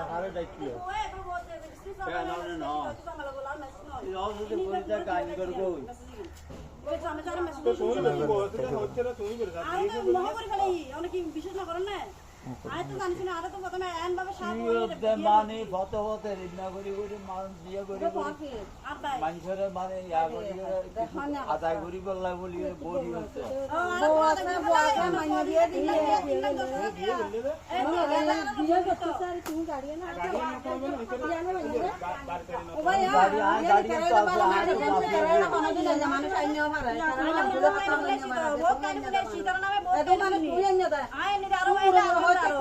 আহারে ডাকিও না করেন না মানে ভত ভত রিনা করি করি মানুষ দিয়ে করি মানুষের মানে ইয়া করি আদায় করি বললাই বলি বলি হচ্ছে। গাড়ি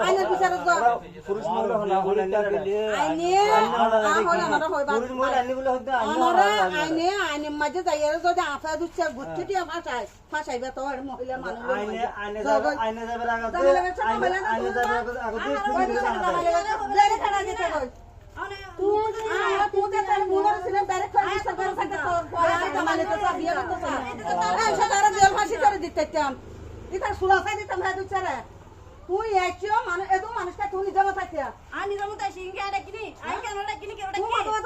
আইনের বিচারত পুরুষ মহিলা হলা আইনে পুরুষ মহিলা আনি বলে হতে আইনে আইনে মাঝে যাইয়ারে যদি আফা দুচ্ছে গুচ্ছি দিয়া ফাঁসাই ফাঁসাইবে তো আর মহিলা মানুষ আইনে আইনে যাবে আইনে যাবে আগে আইনে আইনে যাবে আগে পুলিশ জানি খানা দিতে কই? আ তুই তে তার মুনর সিনে করতে হ্যাঁ তুই একচো মানে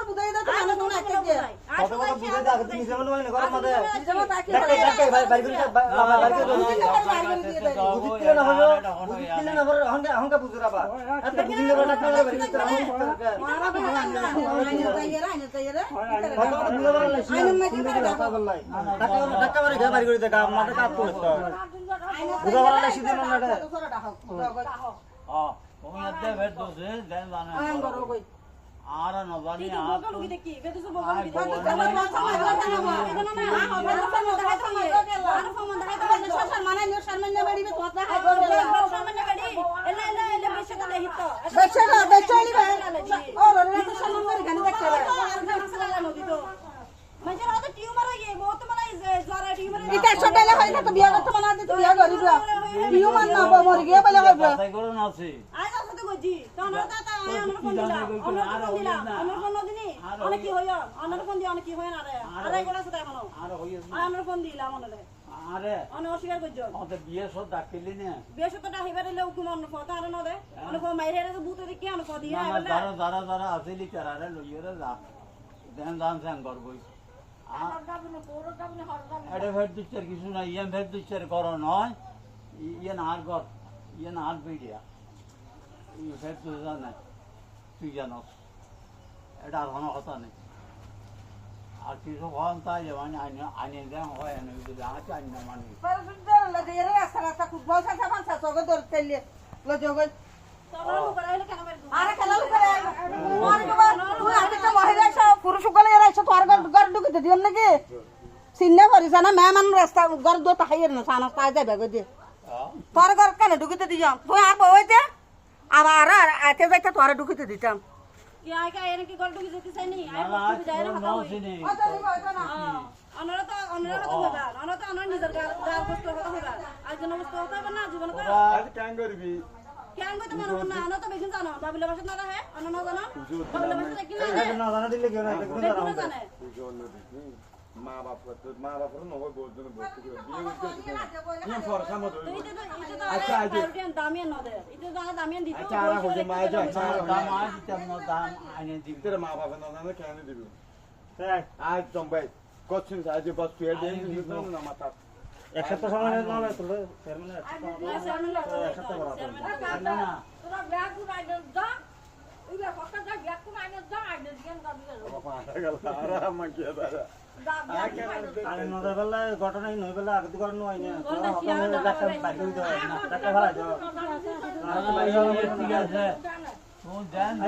বুঝাই দাও মনে কত মানে নিজে ভাই ভাই করে বাবা ভাই করে বুঝিত না হলো বুঝিত না হলো হঙ্গা হঙ্গা বুঝরা বা বড় করে মারা আইনে আইনে কত ঘর বাড়ি দেখা মাথা কাপ করছ দিন না হ্যাঁ তুমি ভেট দোষে দেন জানে আর নবানি আর যাচাই করে না আছে। আর হইছে আরে অস্বীকার করছ। আমাদের বিয়ে সব ডাকিলি না। বৃহস্পতিটা হিবারে লোক মন ফটো আর নদে অনেক মাইরে বুতে দেখি অনেক দিয়ে না না যারা যারা যারা আসিলি তারা লইরে যা। দেন দান সাং করবই এটা ভেট দিচ্ছে কিছু না ইয়ে ভেট দিচ্ছে কর নয় ইয়ে না আর কর ইয়ে না আর বিডিয়া ই ভেট তুই জানে তুই জানস এটা আর কোনো কথা নেই। আর কিছু হন তাই যে মানে আইনে আইনে দেন হয় না যদি আছে আইনে মানে। আরে খেলা করে পুরুষ ঢুকিতে দিলাম নাকি? চিন্তা করিস না মেহমান রাস্তা ঘর দো তাহাইয়ের না সানা পাই যাবে গো দিয়ে। তোর ঘর কেন ঢুকিতে দিলাম তুই আর বউতে আবার আর আতে যাইতে তোর ঢুকিতে দিতাম কি আই কা এনে কি গল্প কি যেতে চাইনি আই না না বস্তু যায় না কথা হই চিনি অনরা তো অনরা কথা হইবা অনরা তো অনরা নিজের গার গার বস্তু কথা হইবা আর জন বস্তু কথা না জীবন তো আজ কেন করবি কেন কইতে পারো না অনরা তো বেশি জানো। বাবিলে ভাষা না হে অনরা না জানো? বাবিলে ভাষা কি না না জানা দিলে কেউ না জানে মা বাপ মা বাপ বিয়ে করতে ফরসা মত আচ্ছা, দামিয়ান এটা দামিয়ান দিতে আচ্ছা আর দাম আজ তেমন দাম আইনে দিবি তেরে মা বাপ না জানে কেন দিবি আজ জম্বাই কচ্ছিন আজ বস ফের দেন না মাথা এক সপ্তাহ সময় না না তোলে চেয়ারম্যান এক সপ্তাহ করা না না। তোরা ব্যাগ কুনাই দা ইবে ফকা যা ব্যাগ কুনাই দা আইনে দিন দা দিলে গেল আর আমা কি দাদা আরে নদর বেলা ঘটনা নই বেলা আগে তো করানো হয় না। ডাক্তার বাইরে ডাক্তার ভাড়া দাও আছে। কিনে তোর? ও জামাই